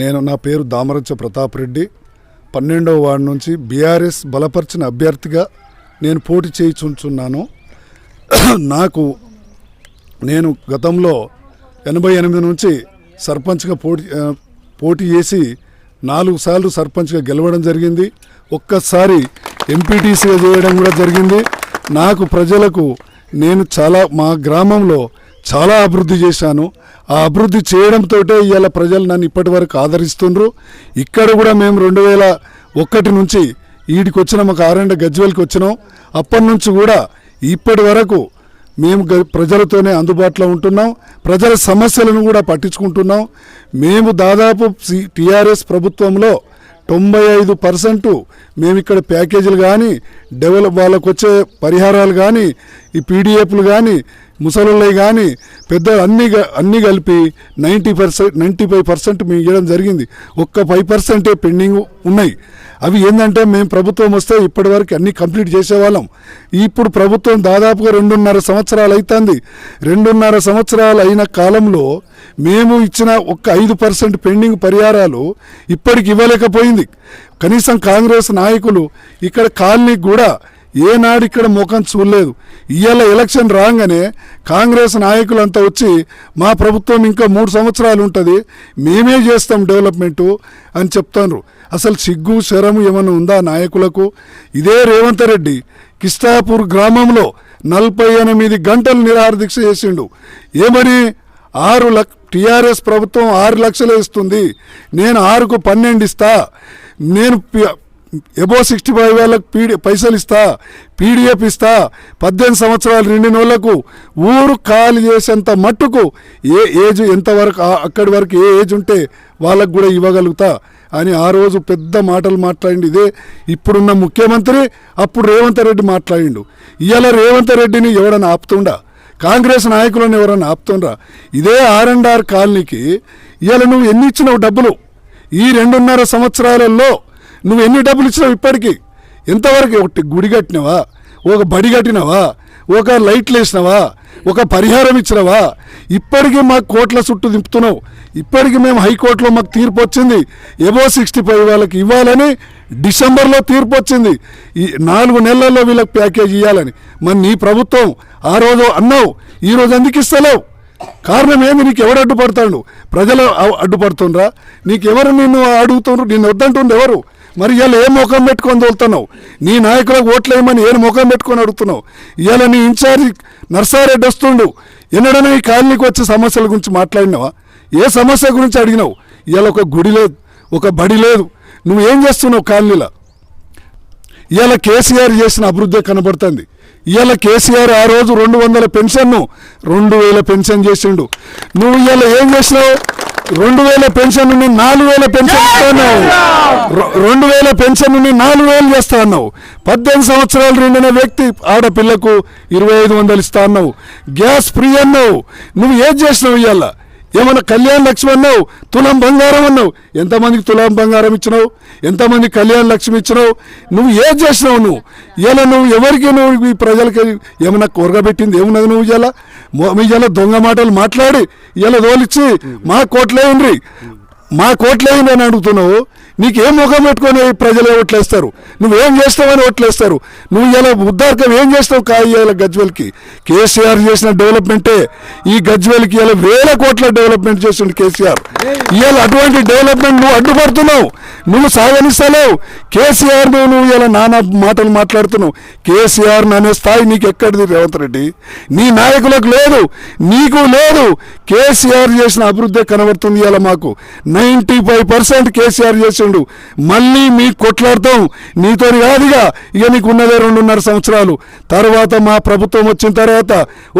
నేను నా పేరు దామరచ ప్రతాప్ రెడ్డి. పన్నెండవ వార్డు నుంచి బీఆర్ఎస్ బలపరిచిన అభ్యర్థిగా నేను పోటీ చేయించున్నాను నాకు నేను గతంలో ఎనభై ఎనిమిది నుంచి సర్పంచ్గా పోటీ పోటీ చేసి నాలుగు సార్లు సర్పంచ్గా గెలవడం జరిగింది. ఒక్కసారి ఎంపీటీసీగా చేయడం కూడా జరిగింది. నాకు ప్రజలకు నేను చాలా మా గ్రామంలో చాలా అభివృద్ధి చేశాను. ఆ అభివృద్ధి చేయడంతో ఇవాళ ప్రజలు నన్ను ఇప్పటి వరకు ఆదరిస్తుండ్రు. ఇక్కడ కూడా మేము రెండు వేల ఒకటి నుంచి ఈడికి వచ్చిన మాకు ఆరండ గజ్వెల్కి వచ్చినాం అప్పటి నుంచి కూడా ఇప్పటి వరకు మేము గ- ప్రజలతోనే అందుబాటులో ఉంటున్నాం. ప్రజల సమస్యలను కూడా పట్టించుకుంటున్నాం. మేము దాదాపు టీఆర్ఎస్ ప్రభుత్వంలో తొంభై ఐదు పర్సెంట్ మేము ఇక్కడ ప్యాకేజీలు కానీ డెవలప్ వాళ్ళకు వచ్చే పరిహారాలు కానీ ఈ పీడిఎఫ్లు కానీ ముసలుళ్ళవి కానీ పెద్ద అన్ని అన్ని కలిపి ninety percent ninety five percent మేము ఇవ్వడం జరిగింది. ఒక్క ఫైవ్ పర్సెంటే పెండింగ్ ఉన్నాయి. అవి ఏంటంటే మేము ప్రభుత్వం వస్తే ఇప్పటివరకు అన్నీ కంప్లీట్ చేసేవాళ్ళం. ఇప్పుడు ప్రభుత్వం దాదాపుగా రెండున్నర సంవత్సరాలు అవుతుంది రెండున్నర సంవత్సరాలు అయిన కాలంలో మేము ఇచ్చిన ఒక్క ఐదు పర్సెంట్ పెండింగ్ పరిహారాలు ఇప్పటికి ఇవ్వలేకపోయింది. కనీసం కాంగ్రెస్ నాయకులు ఇక్కడ కాలనీకి కూడా ఏనాడు ఇక్కడ ముఖం చూడలేదు. ఇవాళ ఎలక్షన్ రాగానే కాంగ్రెస్ నాయకులంతా వచ్చి మా ప్రభుత్వం ఇంకా మూడు సంవత్సరాలు ఉంటుంది మేమే చేస్తాం డెవలప్మెంటు అని చెప్తాను అసలు సిగ్గు శరము ఏమైనా ఉందా నాయకులకు? ఇదే రేవంత్ రెడ్డి కిష్టాపూర్ గ్రామంలో నలభై ఎనిమిది గంటలు నిరాహార దీక్ష చేసిండు. ఏమని ఆరు లక్ష టీఆర్ఎస్ ప్రభుత్వం ఆరు లక్షలు ఇస్తుంది. నేను ఆరుకు పన్నెండు ఇస్తా. నేను ఎబో సిక్స్టీ ఫైవ్ వాళ్ళకి పీడి పైసలు ఇస్తా పీడిఎఫ్ ఇస్తా. పద్దెనిమిది సంవత్సరాలు నిండిన వాళ్ళకు ఊరు ఖాళీ చేసేంత మట్టుకు ఏ ఏజ్ ఎంతవరకు అక్కడి వరకు ఏ ఏజ్ ఉంటే వాళ్ళకు కూడా ఇవ్వగలుగుతా అని ఆ రోజు పెద్ద మాటలు మాట్లాడింది ఇదే ఇప్పుడున్న ముఖ్యమంత్రి అప్పుడు రేవంత్ రెడ్డి మాట్లాడిండు. ఇవాళ రేవంత్ రెడ్డిని ఎవడన్నా ఆపుతుండా? కాంగ్రెస్ నాయకులను ఎవరన్నా ఆపుతుండ్రా? ఇదే ఆర్ అండ్ ఆర్ కాలనీకి ఇవాళ నువ్వు ఎన్ని ఇచ్చినావు డబ్బులు? ఈ రెండున్నర సంవత్సరాలలో నువ్వు ఎన్ని డబ్బులు ఇచ్చినావు ఇప్పటికి? ఎంతవరకు ఒకటి గుడి కట్టినవా? ఒక బడి కట్టినవా? ఒక లైట్లు వేసినవా? ఒక పరిహారం ఇచ్చినవా? ఇప్పటికీ మాకు కోట్ల చుట్టూ దింపుతున్నావు. ఇప్పటికి మేము హైకోర్టులో మాకు తీర్పు వచ్చింది. ఎబో సిక్స్టీ ఫైవ్ వాళ్ళకి ఇవ్వాలని డిసెంబర్లో తీర్పు వచ్చింది. ఈ నాలుగు నెలల్లో వీళ్ళకి ప్యాకేజ్ ఇవ్వాలని. మరి నీ ప్రభుత్వం ఆ రోజు అన్నావు ఈ రోజు ఎందుకు ఇస్తలేవు? కారణం ఏంది? నీకు ఎవరు అడ్డుపడతాడు? ప్రజలు అడ్డుపడుతుండ్రా? నీకెవరు నిన్ను అడుగుతుండ్రు? నిన్ను వద్దంటుండ్రు ఎవరు? మరి ఇవాళ ఏ ముఖం పెట్టుకొని తోలుతున్నావు? నీ నాయకులకు ఓట్లేయమని ఏ ముఖం పెట్టుకొని అడుగుతున్నావు? ఇవాళ నీ ఇన్ఛార్జ్ నర్సారెడ్డి వస్తుండు. ఎన్నడైనా ఈ కాలనీకి వచ్చే సమస్యల గురించి మాట్లాడినావా? ఏ సమస్య గురించి అడిగినావు? ఇవాళ ఒక గుడి లేదు ఒక బడి లేదు. నువ్వు ఏం చేస్తున్నావు కాలనీలో? ఇవాళ కేసీఆర్ చేసిన అభివృద్ధి కనబడుతుంది. ఇవాళ కేసీఆర్ ఆ రోజు రెండు వందల పెన్షన్ను రెండు వేల పెన్షన్ చేసిండు. నువ్వు ఇవాళ ఏం చేసినావు? రెండు వేల పెన్షన్ నాలుగు వేల పెన్షన్ ఇస్తా అన్నావు రె- రెండు వేల పెన్షన్ నుండి నాలుగు వేలు చేస్తా అన్నావు పద్దెనిమిది సంవత్సరాలు రెండిన వ్యక్తి ఆడపిల్లకు ఇరవై ఐదు వందలు ఇస్తా అన్నావు గ్యాస్ ఫ్రీ అన్నావు. నువ్వు ఏం చేసినావు ఇవాళ ఏమన్నా కళ్యాణ లక్ష్మి అన్నావు? తులం బంగారం అన్నావు. ఎంతమందికి తులం బంగారం ఇచ్చినావు? ఎంతమంది కళ్యాణ లక్ష్మి ఇచ్చినావు? నువ్వు ఏం చేసినావు నువ్వు? ఇలా నువ్వు ఎవరికి నువ్వు ఈ ప్రజలకి ఏమన్నా కూరగబెట్టింది ఏమున్నది నువ్వు ఇలా ఇలా దొంగ మాటలు మాట్లాడి ఇలా తోలిచ్చి మా కోట్లేయండి మా కోట్లేయండి అని అడుగుతున్నావు? నీకు ఏం ముఖం పెట్టుకొని ప్రజలు ఓట్లేస్తారు? నువ్వేం చేస్తావని ఓట్లేస్తారు? నువ్వు ఇలా ఉద్దారకం ఏం చేస్తావు కాయ్యాల గజ్వెల్కి? కేసీఆర్ చేసిన డెవలప్మెంటే. ఈ గజ్వెల్కి ఇలా వేల కోట్ల డెవలప్మెంట్ చేసిండు కేసీఆర్. ఇవాళ అటువంటి డెవలప్మెంట్ నువ్వు అడ్డుపడుతున్నావు. నువ్వు సాగనిస్తలేవు. కేసీఆర్ నువ్వు నువ్వు ఇలా నానా మాటలు మాట్లాడుతున్నావు. కేసీఆర్ అనే స్థాయి నీకు ఎక్కడిది రేవంత్ రెడ్డి? నీ నాయకులకు లేదు. నీకు లేదు. కేసీఆర్ చేసిన అభివృద్ధి కనబడుతుంది ఇలా మాకు. నైంటీ ఫైవ్ పర్సెంట్ కేసీఆర్ చేసిండు మళ్ళీ మీ కొట్లాడతాం. నీతో కాదుగా ఇక నీకు ఉన్నదే రెండున్నర సంవత్సరాలు. తర్వాత మా ప్రభుత్వం వచ్చిన తర్వాత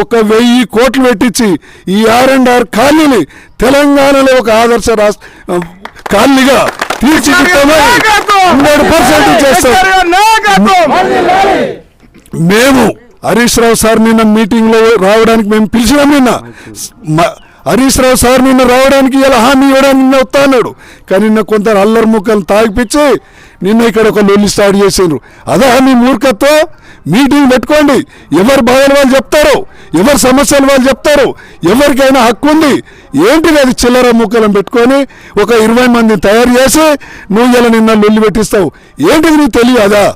ఒక వెయ్యి కోట్లు పెట్టించి ఈ ఆర్ అండ్ ఆర్ ఖాళీని తెలంగాణలో ఒక ఆదర్శ రాష్ట్ర ఖాళీగా తీర్చిదిద్దామని హండ్రెడ్ పర్సెంట్ చేస్తాం. మేము హరీష్ రావు సార్ నిన్న మీటింగ్లో రావడానికి మేము పిలిచినాం నిన్న. హరీష్ రావు సార్ నిన్న రావడానికి ఇలా హామీ ఇవ్వడానికి నిన్న వస్తా అన్నాడు. కానీ నిన్న కొంత అల్లరి ముక్కలు తాగిపించి నిన్న ఇక్కడ ఒక లొల్లి స్టార్ట్ చేసిండ్రు. అదే మీ మూర్ఖత్వం? మీటింగ్ పెట్టుకోండి. ఎవరు బాధలు వాళ్ళు చెప్తారు? ఎవరి సమస్యలు వాళ్ళు చెప్తారు? ఎవరికైనా హక్కు ఉంది? ఏంటిది అది చిల్లర ముక్కలను పెట్టుకొని ఒక ఇరవై మందిని తయారు చేసి నువ్వు ఇలా నిన్న లొల్లి పెట్టిస్తావు? ఏంటిది నీకు తెలియదా?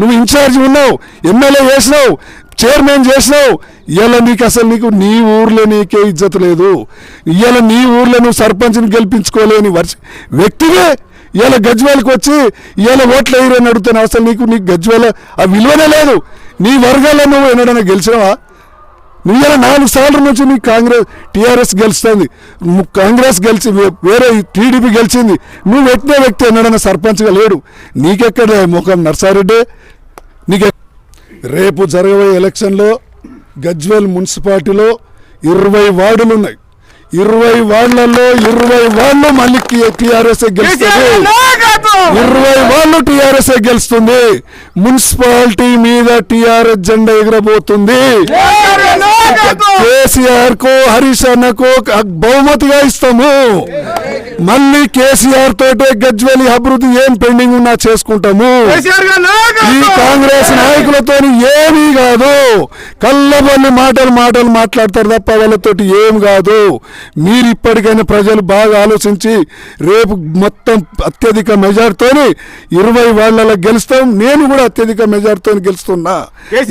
నువ్వు ఇన్ఛార్జ్ ఉన్నావు ఎమ్మెల్యే చేసినావు చైర్మన్ చేసినావు ఇవాళ నీకు అసలు నీకు నీ ఊర్లో నీకే ఇజ్జత లేదు. ఇవాళ నీ ఊర్లో నువ్వు సర్పంచ్ని గెలిపించుకోలేని వర్ష వ్యక్తివే ఇవాళ గజ్వేల్కి వచ్చి ఇవాళ ఓట్లు ఎయిరని అడుగుతాను అసలు నీకు నీకు గజ్వేల ఆ విలువనే లేదు. నీ వర్గాల్లో నువ్వు ఎన్నడైనా గెలిచినావా? నువ్వు ఇలా నాలుగు సార్లు నుంచి నీ కాంగ్రెస్ టీఆర్ఎస్ గెలుస్తుంది. కాంగ్రెస్ గెలిచి వేరే టీడీపీ గెలిచింది. నువ్వు ఎట్టిన వ్యక్తి ఎన్నడైనా సర్పంచ్గా లేడు. నీకెక్కడ ముఖం నర్సారెడ్డి? నీకె రేపు జరగబోయే ఎలక్షన్లో గజ్వేల్ మున్సిపాలిటీలో ఇరవై వార్డులు ఉన్నాయి ఇరవై వార్డులలో ఇరవై వార్డులు మళ్ళీ టీఆర్ఎస్ గెలుస్తుంది ఇరవై వాళ్ళు టీఆర్ఎస్ గెలుస్తుంది. మున్సిపాలిటీ మీద టీఆర్ఎస్ జెండా ఎగరబోతుంది. కేసీఆర్కు హరీష్ అన్నకు బహుమతిగా ఇస్తాము. మళ్ళీ కేసీఆర్ తోటే గజ్వేలి అభివృద్ధి ఏం పెండింగ్ ఉన్నా చేసుకుంటాము. ఈ కాంగ్రెస్ నాయకులతో ఏమీ కాదు. కళ్ళబొల్లి మాటలు మాటలు మాట్లాడతారు తప్ప వాళ్ళతోటి ఏం కాదు. మీరు ఇప్పటికైనా ప్రజలు బాగా ఆలోచించి రేపు మొత్తం అత్యధిక మెజార్టీతోని ఇరవై వాళ్ళలో గెలుస్తాం. నేను కూడా అత్యధిక మెజార్టీతో గెలుస్తున్నా.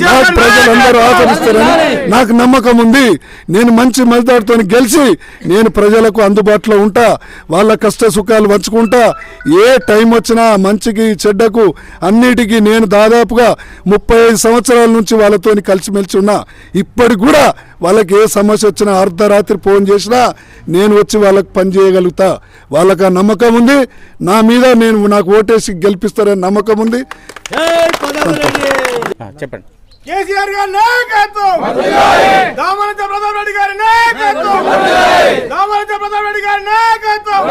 నాకు ప్రజలందరూ ఆదరిస్తారని నాకు నమ్మకం ఉంది. నేను మంచి మెజార్టీతో గెలిచి నేను ప్రజలకు అందుబాటులో ఉంటా వాళ్ళ కష్ట సుఖాలు పంచుకుంటా. ఏ టైం వచ్చినా మంచికి చెడ్డకు అన్నిటికీ నేను దాదాపుగా ముప్పై ఐదు సంవత్సరాల నుంచి వాళ్ళతో కలిసిమెలిసి ఉన్నా. ఇప్పటికి కూడా వాళ్ళకి ఏ సమస్య వచ్చినా అర్ధరాత్రి ఫోన్ చేసినా నేను వచ్చి వాళ్ళకి పని చేయగలుగుతా. వాళ్ళకి ఆ నమ్మకం ఉంది. నా మీద నేను నాకు ఓటేసి గెలిపిస్తారని నమ్మకం ఉంది. చెప్పండి. కేసీఆర్ గారి నాయకత్వం. దామనంత ప్రతాప్ రెడ్డి గారి నాయకత్వం. దామనంత ప్రతాప్ రెడ్డి గారి నాయకత్వం.